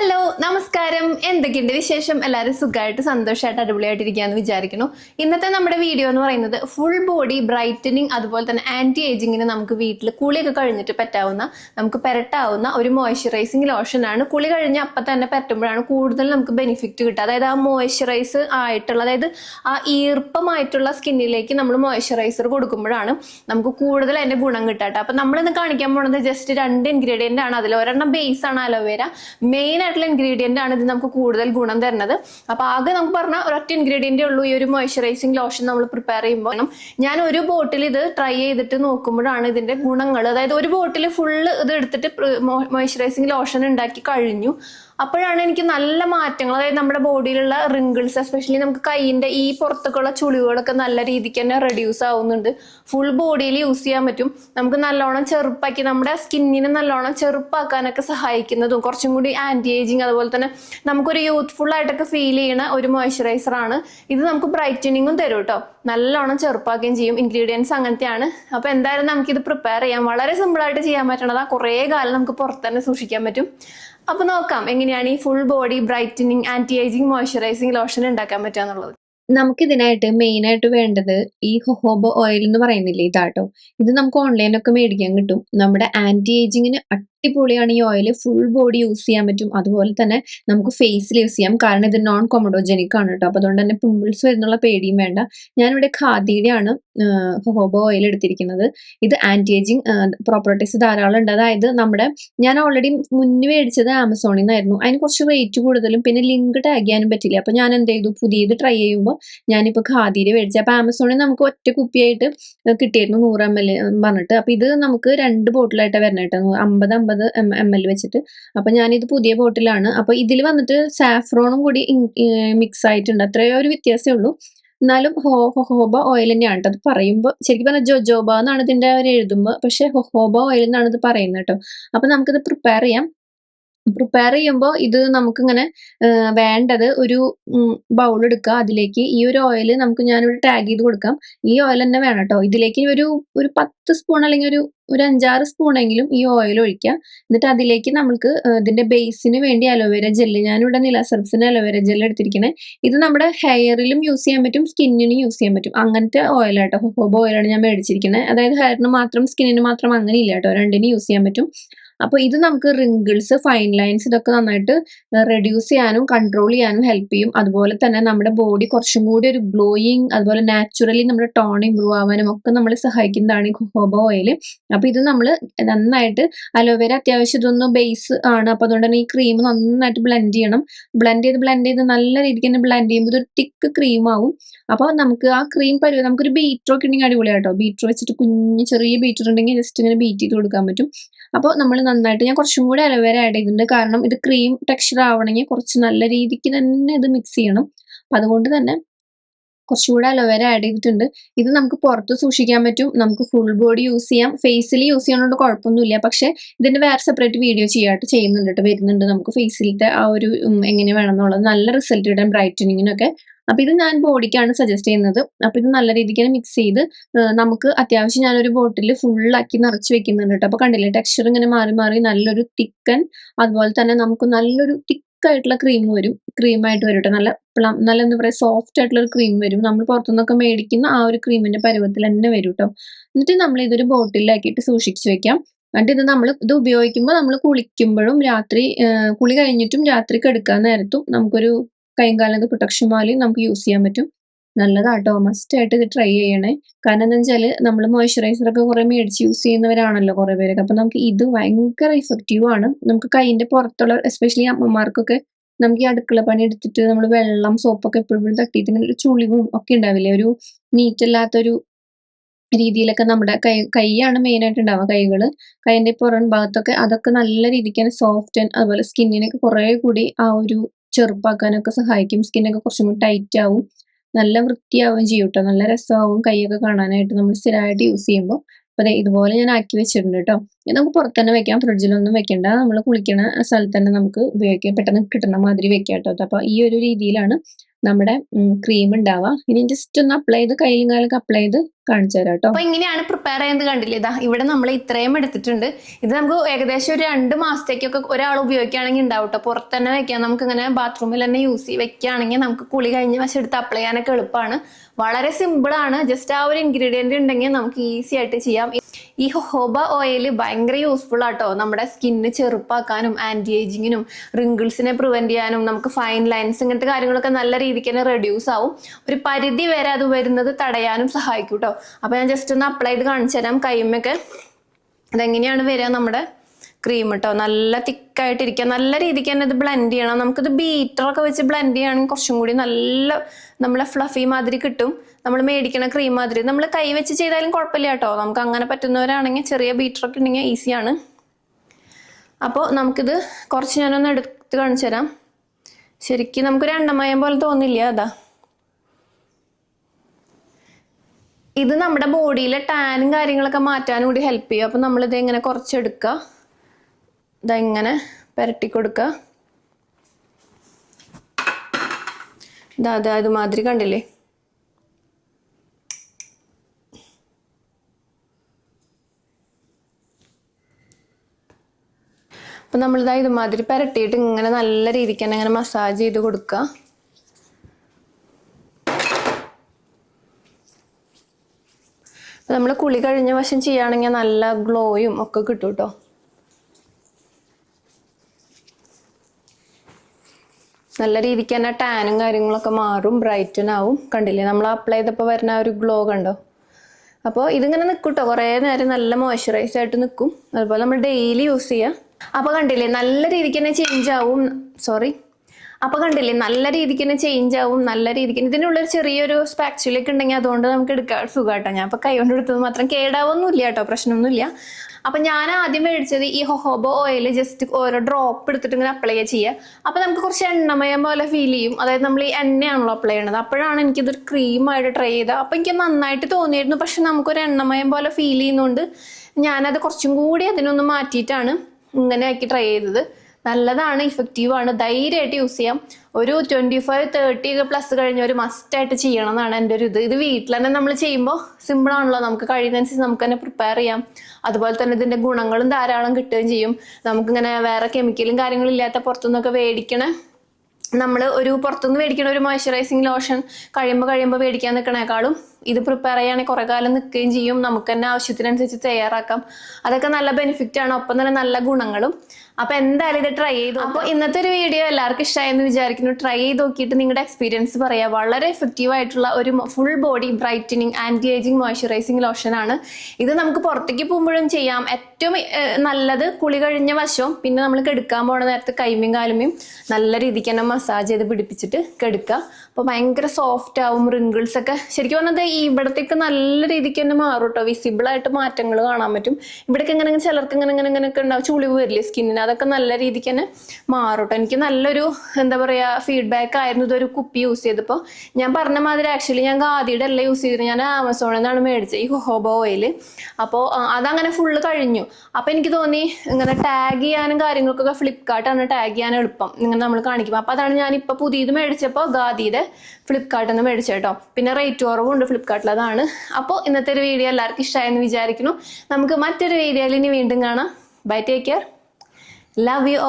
Hello നമസ്കാരം. എന്തൊക്കെയുണ്ട് വിശേഷം? എല്ലാവരും സുഖമായിട്ട് സന്തോഷമായിട്ട് അടിപൊളിയായിട്ടിരിക്കുകയെന്ന് വിചാരിക്കുന്നു. ഇന്നത്തെ നമ്മുടെ വീഡിയോ എന്ന് പറയുന്നത് ഫുൾ ബോഡി ബ്രൈറ്റനിങ് അതുപോലെ തന്നെ ആന്റി ഏജിങ്ങിന് നമുക്ക് വീട്ടിൽ കുളിയൊക്കെ കഴിഞ്ഞിട്ട് പറ്റാവുന്ന നമുക്ക് പെരട്ടാവുന്ന ഒരു മോയ്സ്ചറൈസിങ് ആണ്. കുളി കഴിഞ്ഞ് അപ്പം തന്നെ പറ്റുമ്പോഴാണ് കൂടുതൽ നമുക്ക് ബെനിഫിറ്റ് കിട്ടുക. അതായത് ആ മോയ്സ്ചറൈസ് ആയിട്ടുള്ള അതായത് ആ ഈർപ്പമായിട്ടുള്ള സ്കിന്നിലേക്ക് നമ്മൾ മോയ്സ്ചറൈസർ കൊടുക്കുമ്പോഴാണ് നമുക്ക് കൂടുതൽ അതിന്റെ ഗുണം കിട്ടാട്ടോ അപ്പം നമ്മളിന്ന് കാണിക്കാൻ പോണത് ജസ്റ്റ് രണ്ട് ഇൻഗ്രീഡിയന്റ് ആണ്. അതിൽ ഒരെണ്ണം ബേസ് ആണ് അലോവേര മെയിൻ ആയിട്ടുള്ള ഇൻഗ്രീഡിയന്റ് ആണ് ഇത് നമുക്ക് കൂടുതൽ ഗുണം തരുന്നത്. അപ്പോൾ ആകെ നമുക്ക് പറഞ്ഞാൽ ഒരൊറ്റ ഇൻഗ്രീഡിയന്റേ ഉള്ളൂ ഈ ഒരു മോയ്സ്ചറൈസിങ് ലോഷൻ നമ്മൾ പ്രിപ്പയർ ചെയ്യുമ്പോൾ. ഞാൻ ഒരു ബോട്ടിൽ ഇത് ട്രൈ ചെയ്തിട്ട് നോക്കുമ്പോഴാണ് ഇതിന്റെ ഗുണങ്ങൾ. അതായത് ഒരു ബോട്ടിൽ ഫുള്ള് ഇത് എടുത്തിട്ട് മോയ്സ്ചറൈസിങ് ലോഷൻ ഉണ്ടാക്കി കഴിഞ്ഞു. അപ്പോഴാണ് എനിക്ക് നല്ല മാറ്റങ്ങൾ. അതായത് നമ്മുടെ ബോഡിയിലുള്ള റിങ്കിൾസ് എസ്പെഷ്യലി നമുക്ക് കൈയിന്റെ ഈ പുറത്തേക്കുള്ള ചുളിവുകളൊക്കെ നല്ല രീതിക്ക് തന്നെ റെഡ്യൂസ് ആവുന്നുണ്ട്. ഫുൾ ബോഡിയിൽ യൂസ് ചെയ്യാൻ പറ്റും. നമുക്ക് നല്ലോണം ചെറുപ്പാക്കി നമ്മുടെ സ്കിന്നിനെ നല്ലോണം ചെറുപ്പാക്കാനൊക്കെ സഹായിക്കുന്നതും കുറച്ചും കൂടി ആന്റി ഏജിങ് അതുപോലെ തന്നെ നമുക്കൊരു യൂത്ത്ഫുൾ ആയിട്ടൊക്കെ ഫീൽ ചെയ്യുന്ന ഒരു മോയ്സ്ചറൈസർ ആണ്. ഇത് നമുക്ക് ബ്രൈറ്റനിങ്ങും തരും കേട്ടോ നല്ലോണം ചെറുപ്പാക്കുകയും ചെയ്യും. ഇൻഗ്രീഡിയൻസ് അങ്ങനത്തെയാണ്. അപ്പൊ എന്തായാലും നമുക്കിത് പ്രിപ്പയർ ചെയ്യാം. വളരെ സിമ്പിൾ ആയിട്ട് ചെയ്യാൻ പറ്റണതാ. കുറേ കാലം നമുക്ക് പുറത്ത് തന്നെ സൂക്ഷിക്കാൻ പറ്റും. അപ്പൊ നോക്കാം എങ്ങനെയാണ് ഈ full body brightening anti ageing moisturising lotion ഉണ്ടാക്കാൻ പറ്റുക എന്നുള്ളത്. നമുക്ക് ഇതിനായിട്ട് മെയിൻ ആയിട്ട് വേണ്ടത് ഈ ഹൊഹോബോ ഓയിൽ എന്ന് പറയുന്നില്ലേ ഇതാട്ടോ. ഇത് നമുക്ക് ഓൺലൈനൊക്കെ മേടിക്കാൻ കിട്ടും. നമ്മുടെ ആന്റി ഏജിങ്ങിന് അടിപൊളിയാണ് ഈ ഓയിൽ ഫുൾ ബോഡി യൂസ് ചെയ്യാൻ പറ്റും. അതുപോലെ തന്നെ നമുക്ക് ഫേസിൽ യൂസ് ചെയ്യാം. കാരണം ഇത് നോൺ കൊമഡോജനിക് ആണ് കേട്ടോ അപ്പോൾ അതുകൊണ്ട് തന്നെ പിമ്പിൾസ് വരുന്നുള്ള പേടിയും വേണ്ട. ഞാനിവിടെ ഖാദിയുടെ ആണ് ഹോബ ഓയിൽ എടുത്തിരിക്കുന്നത്. ഇത് ആന്റി ഏജിങ് പ്രോപ്പർട്ടീസ് ധാരാളം ഉണ്ട്. അതായത് നമ്മുടെ ഞാൻ ഓൾറെഡി മുന്നേ മേടിച്ചത് ആമസോണിൽ നിന്നായിരുന്നു. അതിന് കുറച്ച് റേറ്റ് കൂടുതലും പിന്നെ ലിങ്ക് ടാഗ് ചെയ്യാനും പറ്റില്ല. അപ്പോൾ ഞാൻ എന്ത് ചെയ്തു? പുതിയത് ട്രൈ ചെയ്യുമ്പോൾ ഞാനിപ്പോൾ ഖാദിയിൽ മേടിച്ചത് അപ്പോൾ ആമസോണിൽ നമുക്ക് ഒറ്റ കുപ്പിയായിട്ട് കിട്ടിയിരുന്നു നൂറ് എം എൽ പറഞ്ഞിട്ട്. അപ്പോൾ ഇത് നമുക്ക് രണ്ട് ബോട്ടിലായിട്ടാണ് വരണേട്ടോ അമ്പത് അമ്പത് എം എം എൽ വെച്ചിട്ട്. അപ്പോൾ ഞാനിത് പുതിയ ബോട്ടിലാണ് അപ്പോൾ ഇതിൽ വന്നിട്ട് സാഫ്രോണും കൂടി മിക്സ് ആയിട്ടുണ്ട്. അത്രയോ ഒരു വ്യത്യാസമേ ഉള്ളൂ. എന്നാലും ഹോ ഹോബ ഓയിൽ തന്നെയാണ് കേട്ടോ അത് പറയുമ്പോൾ ശരിക്കും പറഞ്ഞാൽ ജോജോബ എന്നാണ് ഇതിന്റെ അവർ എഴുതുമ്പോൾ പക്ഷേ ഹോഹോബ ഓയിൽ എന്നാണ് ഇത് പറയുന്നത് കേട്ടോ അപ്പോൾ നമുക്കിത് പ്രിപ്പയർ ചെയ്യാം. പ്രിപ്പയർ ചെയ്യുമ്പോൾ ഇത് നമുക്കിങ്ങനെ വേണ്ടത് ഒരു ബൗൾ എടുക്കുക. അതിലേക്ക് ഈ ഒരു ഓയിൽ നമുക്ക് ഞാനിവിടെ ടാഗ് ചെയ്ത് കൊടുക്കാം. ഈ ഓയിൽ തന്നെ വേണം കേട്ടോ ഇതിലേക്ക് ഒരു ഒരു പത്ത് സ്പൂൺ അല്ലെങ്കിൽ ഒരു ഒരു അഞ്ചാറ് സ്പൂണെങ്കിലും ഈ ഓയിൽ ഒഴിക്കുക. എന്നിട്ട് അതിലേക്ക് നമുക്ക് ഇതിന്റെ ബേസിന് വേണ്ടി അലോവേര ജെല്ല് ഞാനിവിടെ നില സർഫിന് അലോവേര ജെല്ല് എടുത്തിരിക്കണേ. ഇത് നമ്മുടെ ഹെയറിലും യൂസ് ചെയ്യാൻ പറ്റും സ്കിന്നിനും യൂസ് ചെയ്യാൻ പറ്റും. അങ്ങനത്തെ ഓയിലാട്ടോ ഹോബോ ഓയിലാണ് ഞാൻ മേടിച്ചിരിക്കുന്നത് അതായത് ഹെയറിന് മാത്രം സ്കിന്നിന് മാത്രം അങ്ങനെ ഇല്ല കേട്ടോ രണ്ടിനും യൂസ് ചെയ്യാൻ പറ്റും. അപ്പോൾ ഇത് നമുക്ക് റിങ്കിൾസ് ഫൈൻ ലൈൻസ് ഇതൊക്കെ നന്നായിട്ട് റെഡ്യൂസ് ചെയ്യാനും കൺട്രോൾ ചെയ്യാനും ഹെൽപ്പ് ചെയ്യും. അതുപോലെ തന്നെ നമ്മുടെ ബോഡി കുറച്ചും കൂടി ഒരു ഗ്ലോയിങ് അതുപോലെ നാച്ചുറലി നമ്മുടെ ടോൺ ഇമ്പ്രൂവ് ആവാനും ഒക്കെ നമ്മളെ സഹായിക്കുന്നതാണ് ഈ ഹോബ ഓയിൽ അപ്പോൾ ഇത് നമ്മൾ നന്നായിട്ട് അലോവേര അത്യാവശ്യം ഇതൊന്ന് ബേസ് ആണ്. അപ്പോൾ അതുകൊണ്ട് തന്നെ ഈ ക്രീം നന്നായിട്ട് ബ്ലെൻഡ് ചെയ്യണം. ബ്ലെൻഡ് ചെയ്ത് ബ്ലെൻഡ് ചെയ്ത് നല്ല രീതിക്ക് തന്നെ ബ്ലെൻഡ് ചെയ്യുമ്പോൾ ഒരു തിക്ക് ക്രീം ആവും. അപ്പോൾ നമുക്ക് ആ ക്രീം പരുവ നമുക്കൊരു ബീറ്റർ ഒക്കെ ഉണ്ടെങ്കിൽ അടിപൊളിയാട്ടോ. ബീറ്റർ വെച്ചിട്ട് കുഞ്ഞ് ചെറിയ ബീറ്റർ ഉണ്ടെങ്കിൽ ജസ്റ്റ് ഇങ്ങനെ ബീറ്റ് ചെയ്ത് കൊടുക്കാൻ പറ്റും. അപ്പോൾ നമ്മൾ നന്നായിട്ട് ഞാൻ കുറച്ചും കൂടി അലോവേര ആഡ് ചെയ്തിട്ടുണ്ട്. കാരണം ഇത് ക്രീം ടെക്സ്ചർ ആവണമെങ്കിൽ കുറച്ച് നല്ല രീതിക്ക് തന്നെ ഇത് മിക്സ് ചെയ്യണം. അപ്പം അതുകൊണ്ട് തന്നെ കുറച്ചുകൂടെ അലോവേര ആഡ് ചെയ്തിട്ടുണ്ട്. ഇത് നമുക്ക് പുറത്ത് സൂക്ഷിക്കാൻ പറ്റും. നമുക്ക് ഫുൾ ബോഡി യൂസ് ചെയ്യാം. ഫേസിൽ യൂസ് ചെയ്യണോണ്ട് കുഴപ്പമൊന്നുമില്ല. പക്ഷേ ഇതിന്റെ വേറെ സെപ്പറേറ്റ് വീഡിയോ ചെയ്യാട്ട് ചെയ്യുന്നുണ്ട് കേട്ടോ. വരുന്നുണ്ട് നമുക്ക് ഫേസിലത്തെ ആ ഒരു എങ്ങനെ വേണം എന്നുള്ളത് നല്ല റിസൾട്ട് കിട്ടാൻ ബ്രൈറ്റനിങ്ങിനൊക്കെ അപ്പൊ ഇത് ഞാൻ ബോഡിക്കാണ് സജസ്റ്റ് ചെയ്യുന്നത്. അപ്പൊ ഇത് നല്ല രീതിക്ക് മിക്സ് ചെയ്ത് നമുക്ക് അത്യാവശ്യം ഞാനൊരു ബോട്ടിൽ ഫുള്ളാക്കി നിറച്ച് വെക്കുന്നുണ്ട് കേട്ടോ അപ്പൊ കണ്ടില്ലേ ടെക്സ്ചർ ഇങ്ങനെ മാറി മാറി നല്ലൊരു തിക്കൻ അതുപോലെ തന്നെ നമുക്ക് നല്ലൊരു തിക്ക് ആയിട്ടുള്ള ക്രീം വരും. ക്രീമായിട്ട് വരും കേട്ടോ നല്ല പ്ലം നല്ല എന്താ പറയുക സോഫ്റ്റ് ആയിട്ടുള്ള ഒരു ക്രീം വരും. നമ്മൾ പുറത്തുനിന്നൊക്കെ മേടിക്കുന്ന ആ ഒരു ക്രീമിന്റെ പരുവത്തിൽ തന്നെ വരും കേട്ടോ എന്നിട്ട് നമ്മൾ ഇതൊരു ബോട്ടിലാക്കിയിട്ട് സൂക്ഷിച്ചു വെക്കാം. എന്നിട്ട് ഇത് നമ്മൾ ഇത് ഉപയോഗിക്കുമ്പോൾ നമ്മൾ കുളിക്കുമ്പോഴും രാത്രി കുളി കഴിഞ്ഞിട്ടും രാത്രി കിടക്കാൻ നേരത്തും നമുക്കൊരു കൈയും കാലൊക്കെ പ്രൊട്ടക്ഷൻ മാലയും നമുക്ക് യൂസ് ചെയ്യാൻ പറ്റും. നല്ലതാട്ടോ. മസ്റ്റ് ആയിട്ട് ഇത് ട്രൈ ചെയ്യണേ. കാരണം എന്താ വെച്ചാൽ നമ്മൾ മോയ്സ്ചറൈസർ ഒക്കെ കുറെ മേടിച്ച് യൂസ് ചെയ്യുന്നവരാണല്ലോ കുറേ പേരൊക്കെ. അപ്പൊ നമുക്ക് ഇത് ഭയങ്കര ഇഫക്റ്റീവ് ആണ്. നമുക്ക് കൈയിന്റെ പുറത്തുള്ള എസ്പെഷ്യലി അമ്മമാർക്കൊക്കെ നമുക്ക് ഈ അടുക്കള പണി എടുത്തിട്ട് നമ്മൾ വെള്ളം സോപ്പൊക്കെ എപ്പോഴും തട്ടിയിട്ട് ഒരു ചുളിവും ഒക്കെ ഉണ്ടാവില്ലേ? ഒരു നീറ്റ് അല്ലാത്തൊരു രീതിയിലൊക്കെ നമ്മുടെ കൈ കൈയാണ് മെയിൻ ആയിട്ട് ഉണ്ടാവുക കൈകൾ കൈന്റെ പുറം ഭാഗത്തൊക്കെ അതൊക്കെ നല്ല രീതിക്ക് സോഫ്റ്റ് അതുപോലെ സ്കിന്നിനൊക്കെ കുറേ കൂടി ആ ഒരു ചെറുപ്പാക്കാനൊക്കെ സഹായിക്കും. സ്കിന്നൊക്കെ കുറച്ചും കൂടി ടൈറ്റ് ആവും. നല്ല വൃത്തിയാവും ചെയ്യും കേട്ടോ നല്ല രസമാവും കൈയൊക്കെ കാണാനായിട്ട് നമ്മൾ സ്ഥിരമായിട്ട് യൂസ് ചെയ്യുമ്പോൾ. അപ്പോൾ അതെ ഇതുപോലെ ഞാൻ ആക്കി വെച്ചിട്ടുണ്ട് കേട്ടോ ഇത് നമുക്ക് പുറത്ത് തന്നെ വെക്കാം. ഫ്രിഡ്ജിലൊന്നും വെക്കണ്ട. നമ്മൾ കുളിക്കണ സ്ഥലത്ത് തന്നെ നമുക്ക് ഉപയോഗിക്കാം. പെട്ടെന്ന് കിട്ടുന്ന മാതിരി വെക്കാം കേട്ടോ അപ്പോൾ ഈ ഒരു രീതിയിലാണ് നമ്മുടെ ക്രീം ഉണ്ടാവുക ഇനി ജസ്റ്റ് ഒന്ന് അപ്ലൈ ചെയ്ത് കയ്യിലും കാലൊക്കെ അപ്ലൈ ചെയ്ത് കാണിച്ചു തരാം കേട്ടോ. അപ്പൊ ഇങ്ങനെയാണ് പ്രിപ്പയർ ചെയ്യുന്നത് കണ്ടില്ലേ? ഇതാ ഇവിടെ നമ്മൾ ഇത്രയും എടുത്തിട്ടുണ്ട്. ഇത് നമുക്ക് ഏകദേശം ഒരു രണ്ട് മാസത്തേക്കൊക്കെ ഒരാൾ ഉപയോഗിക്കുകയാണെങ്കിൽ ഉണ്ടാവും കേട്ടോ. പുറത്ത് തന്നെ വെക്കാം. നമുക്ക് ഇങ്ങനെ ബാത്റൂമിൽ തന്നെ യൂസ് ചെയ്ത് വെക്കുകയാണെങ്കിൽ നമുക്ക് കുളി കഴിഞ്ഞ് വശം എടുത്ത് അപ്ലൈ ചെയ്യാനൊക്കെ എളുപ്പമാണ്. വളരെ സിമ്പിൾ ആണ്. ജസ്റ്റ് ആ ഒരു ഇൻഗ്രീഡിയന്റ് ഉണ്ടെങ്കിൽ നമുക്ക് ഈസി ആയിട്ട് ചെയ്യാം. ഈ ഹോബ ഓയിൽ ഭയങ്കര യൂസ്ഫുൾ ആട്ടോ. നമ്മുടെ സ്കിന്ന് ചെറുപ്പാക്കാനും ആന്റി ഏജിങ്ങിനും റിങ്കിൾസിനെ പ്രിവെന്റ് ചെയ്യാനും നമുക്ക് ഫൈൻ ലൈൻസ് ഇങ്ങനത്തെ കാര്യങ്ങളൊക്കെ നല്ല രീതിക്ക് തന്നെ റെഡ്യൂസ് ആവും. ഒരു പരിധി വരെ അത് വരുന്നത് തടയാനും സഹായിക്കും കേട്ടോ അപ്പൊ ഞാൻ ജസ്റ്റ് ഒന്ന് അപ്ലൈ ചെയ്ത് കാണിച്ചു തരാം കൈമൊക്കെ. അതെങ്ങനെയാണ് വരിക നമ്മുടെ ക്രീം കേട്ടോ നല്ല തിക്കായിട്ടിരിക്കുക നല്ല രീതിക്ക് തന്നെ ഇത് ബ്ലെൻഡ് ചെയ്യണം. നമുക്കിത് ബീറ്ററൊക്കെ വെച്ച് ബ്ലെൻഡ് ചെയ്യുകയാണെങ്കിൽ കുറച്ചും കൂടി നല്ല നമ്മളെ ഫ്ലഫി മാതിരി കിട്ടും. നമ്മൾ മേടിക്കണ ക്രീം മാതിരി. നമ്മൾ കൈ വെച്ച് ചെയ്താലും കുഴപ്പമില്ല കേട്ടോ. നമുക്ക് അങ്ങനെ പറ്റുന്നവരാണെങ്കിൽ ചെറിയ ബീറ്ററൊക്കെ ഉണ്ടെങ്കിൽ ഈസിയാണ് അപ്പോൾ നമുക്കിത് കുറച്ച് ഞാനൊന്ന് എടുത്ത് കാണിച്ചു തരാം. ശരിക്കും നമുക്കൊരു എണ്ണമയം പോലെ തോന്നില്ല അതാ. ഇത് നമ്മുടെ ബോഡിയിലെ ടാനും കാര്യങ്ങളൊക്കെ മാറ്റാനും കൂടി ഹെൽപ്പ് ചെയ്യും. അപ്പം നമ്മളിത് ഇങ്ങനെ കുറച്ചെടുക്കുക? ഇതെങ്ങനെ പുരട്ടി കൊടുക്കുക ഇതാ അതാ ഇതുമാതിരി കണ്ടില്ലേ? അപ്പം നമ്മളിതാ ഇതുമാതിരി പുരട്ടിയിട്ട് ഇങ്ങനെ നല്ല രീതിക്ക് തന്നെ ഇങ്ങനെ മസാജ് ചെയ്ത് കൊടുക്കുക നമ്മൾ കുളി കഴിഞ്ഞ വശം ചെയ്യുകയാണെങ്കിൽ നല്ല ഗ്ലോയും ഒക്കെ കിട്ടും കേട്ടോ നല്ല രീതിക്ക് തന്നെ ടാനും കാര്യങ്ങളൊക്കെ മാറും ബ്രൈറ്റൻ ആവും. കണ്ടില്ലേ? നമ്മൾ അപ്ലൈ ചെയ്തപ്പോൾ വരുന്ന ഒരു ഗ്ലോ കണ്ടോ? അപ്പോൾ ഇതിങ്ങനെ നിൽക്കും കേട്ടോ കുറേ നേരം നല്ല മോയ്സ്ചറൈസ് ആയിട്ട് നിൽക്കും അതുപോലെ നമ്മൾ ഡെയിലി യൂസ് ചെയ്യുക അപ്പോൾ കണ്ടില്ലേ? നല്ല രീതിക്ക് തന്നെ ചേഞ്ച് ആവും. സോറി അപ്പൊ കണ്ടില്ലേ നല്ല രീതിക്ക് തന്നെ ചേഞ്ച് ആവും നല്ല രീതിക്ക് ഇതിനുള്ളൊരു ചെറിയൊരു സ്പാക്ച്വലൊക്കെ ഉണ്ടെങ്കിൽ അതുകൊണ്ട് നമുക്ക് എടുക്കാൻ സുഖമായിട്ടോ ഞാൻ. ഇപ്പൊ കൈകൊണ്ട് എടുത്തത് മാത്രം കേടാവൊന്നുമില്ല കേട്ടോ പ്രശ്നമൊന്നുമില്ല. അപ്പൊ ഞാൻ ആദ്യം മേടിച്ചത് ഈ ഹൊഹോബോ ഓയിൽ ജസ്റ്റ് ഓരോ ഡ്രോപ്പ് എടുത്തിട്ട് ഇങ്ങനെ അപ്ലൈ ചെയ്യുക. അപ്പൊ നമുക്ക് കുറച്ച് എണ്ണമയം പോലെ ഫീൽ ചെയ്യും. അതായത് നമ്മൾ ഈ എണ്ണയാണല്ലോ അപ്ലൈ ചെയ്യണത്. അപ്പോഴാണ് എനിക്കിതൊരു ക്രീമായിട്ട് ട്രൈ ചെയ്തത്. അപ്പൊ എനിക്ക് നന്നായിട്ട് തോന്നിയിരുന്നു പക്ഷെ നമുക്കൊരു എണ്ണമയം പോലെ ഫീൽ ചെയ്യുന്നുണ്ട് ഞാനത് കുറച്ചും കൂടി അതിനൊന്ന് മാറ്റിയിട്ടാണ് ഇങ്ങനെ ആക്കി ട്രൈ ചെയ്തത്. നല്ലതാണ് ഇഫക്റ്റീവ് ആണ്. ധൈര്യമായിട്ട് യൂസ് ചെയ്യാം. ഒരു ട്വന്റി ഫൈവ് തേർട്ടി പ്ലസ് കഴിഞ്ഞ ഒരു മസ്റ്റ് ആയിട്ട് ചെയ്യണം എന്നാണ് എന്റെ ഒരു ഇത്. ഇത് വീട്ടിൽ തന്നെ നമ്മൾ ചെയ്യുമ്പോൾ സിമ്പിൾ ആണല്ലോ. നമുക്ക് കഴിയുന്നതനുസരിച്ച് നമുക്ക് തന്നെ പ്രിപ്പയർ ചെയ്യാം. അതുപോലെ തന്നെ ഇതിന്റെ ഗുണങ്ങളും ധാരാളം കിട്ടുകയും ചെയ്യും. നമുക്ക് ഇങ്ങനെ വേറെ കെമിക്കലും കാര്യങ്ങളും ഇല്ലാത്ത പുറത്തുനിന്നൊക്കെ മേടിക്കണ നമ്മൾ ഒരു പുറത്തുനിന്ന് മേടിക്കണ ഒരു മോയ്സ്ചറൈസിങ് ലോഷൻ കഴിയുമ്പോൾ കഴിയുമ്പോൾ മേടിക്കാൻ നിൽക്കണേക്കാളും ഇത് പ്രിപ്പയർ ചെയ്യുകയാണെങ്കിൽ കുറേ കാലം നിൽക്കുകയും ചെയ്യും. നമുക്ക് തന്നെ ആവശ്യത്തിനനുസരിച്ച് തയ്യാറാക്കാം. അതൊക്കെ നല്ല ബെനിഫിറ്റ് ആണ്. ഒപ്പം തന്നെ നല്ല ഗുണങ്ങളും. അപ്പൊ എന്തായാലും ഇത് ട്രൈ ചെയ്തു അപ്പോൾ ഇന്നത്തെ ഒരു വീഡിയോ എല്ലാവർക്കും ഇഷ്ടമായെന്ന് വിചാരിക്കുന്നു. ട്രൈ ചെയ്ത് നോക്കിയിട്ട് നിങ്ങളുടെ എക്സ്പീരിയൻസ് പറയാം. വളരെ എഫക്റ്റീവ് ആയിട്ടുള്ള ഒരു full body brightening anti ageing moisturising lotion ആണ്. ഇത് നമുക്ക് പുറത്തേക്ക് പോകുമ്പോഴും ചെയ്യാം. ഏറ്റവും നല്ലത് കുളി കഴിഞ്ഞ വശവും പിന്നെ നമ്മൾ കെടുക്കാൻ പോണ നേരത്തെ കൈമയും കാലുമയും നല്ല രീതിക്ക് തന്നെ മസാജ് ചെയ്ത് പിടിപ്പിച്ചിട്ട് കെടുക്കുക. അപ്പോൾ ഭയങ്കര സോഫ്റ്റ് ആവും റിങ്കിൾസ് ഒക്കെ. ശരിക്കും പറഞ്ഞത് ഇവിടത്തേക്ക് നല്ല രീതിക്ക് തന്നെ മാറും കേട്ടോ വിസിബിൾ ആയിട്ട് മാറ്റങ്ങൾ കാണാൻ പറ്റും. ഇവിടേക്ക് ഇങ്ങനെ ചിലർക്ക് ഇങ്ങനെ ഇങ്ങനെ ഇങ്ങനെ ഒക്കെ ഉണ്ടാവും ചുളിവ് വരില്ലേ സ്കിന്നിന് അതൊക്കെ നല്ല രീതിക്ക് തന്നെ മാറും കേട്ടോ എനിക്ക് നല്ലൊരു എന്താ പറയാ ഫീഡ്ബാക്ക് ആയിരുന്നു ഇതൊരു കുപ്പി യൂസ് ചെയ്തപ്പോൾ ഞാൻ പറഞ്ഞ മാതിരി ആക്ച്വലി ഞാൻ ഖാദിയുടെ അല്ല യൂസ് ചെയ്തത്. ഞാൻ ആമസോണിൽ നിന്നാണ് മേടിച്ചത് ഈ ഹോബോ ഓയിൽ അപ്പോൾ അതങ്ങനെ ഫുള്ള് കഴിഞ്ഞു. അപ്പോൾ എനിക്ക് തോന്നി ഇങ്ങനെ ടാഗ് ചെയ്യാനും കാര്യങ്ങൾക്കൊക്കെ ഫ്ലിപ്കാർട്ടാണ് ടാഗ് ചെയ്യാൻ എളുപ്പം. ഇങ്ങനെ നമ്മൾ കാണിക്കും അപ്പോൾ അതാണ് ഞാൻ ഇപ്പോൾ പുതിയത് മേടിച്ചപ്പോൾ ഖാദിയുടെ ഫ്ലിപ്കാർട്ടിൽ നിന്ന് മേടിച്ചത് കേട്ടോ. പിന്നെ റേറ്റ് കുറവുണ്ട്. ഫ്ലിപ്കാർട്ടിൽ അതാണ്. അപ്പോൾ ഇന്നത്തെ ഒരു വീഡിയോ എല്ലാവർക്കും ഇഷ്ടമായെന്ന് വിചാരിക്കുന്നു. നമുക്ക് മറ്റൊരു വീഡിയോയിൽ ഇനി വീണ്ടും കാണാം. Bye take care love you